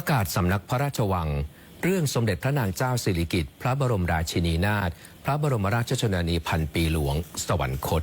ประกาศสำนักพระราชวัง เรื่องสมเด็จพระนางเจ้าสิริกิติ์พระบรมราชินีนาถพระบรมราชชนนีพันปีหลวง สวรรคต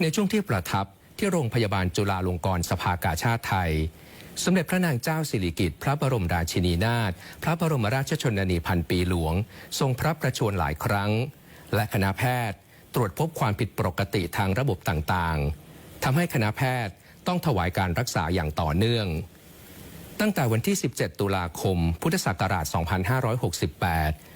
ในช่วงที่ประทับที่โรงพยาบาลจุฬาลงกรณ์สภากาชาติไทย สมเด็จพระนางเจ้าสิริกิติ์พระบรมราชินีนาถพระบรมราชชนนีพันปีหลวง ทรงพระประชวรหลายครั้ง และคณะแพทย์ตรวจพบความผิดปกติทางระบบต่างๆทำให้คณะแพทย์ต้องถวายการรักษาอย่างต่อเนื่อง ตั้งแต่วันที่ 17 ตุลาคม พุทธศักราช 2568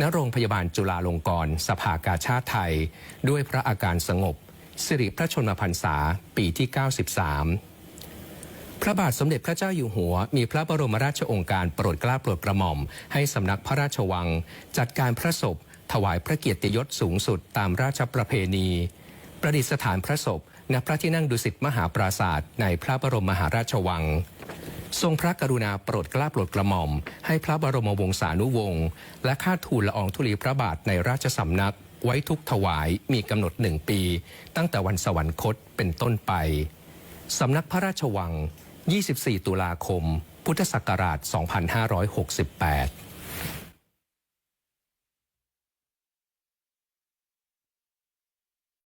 ณโรงพยาบาลจุฬาลงกรณ์สภากาชาติไทย ด้วยพระอาการสงบ สิริพระชนมพรรษาปีที่ 93 พระบาทสมเด็จพระเจ้าอยู่หัว มีพระบรมราชองการโปรดเกล้าโปรดกระหม่อม ให้สำนักพระราชวัง จัดการพระศพ ถวายพระเกียรติยศสูงสุดตามราชประเพณี ประดิษฐานพระศพณพระที่นั่งดุสิตมหาปราศาสตร์ในพระบรมมหาราชวัง ทรงพระกรุณาโปรดเกล้าโปรดกระหม่อม ให้พระบรมวงศานุวงศ์และข้าทูลละอองธุลีพระบาทในราชสำนัก ไว้ทุกถวายมีกำหนดหนึ่งปี ตั้งแต่วันสวรรคตเป็นต้นไปสำนักพระราชวัง 24 ตุลาคม พุทธศักราช 2568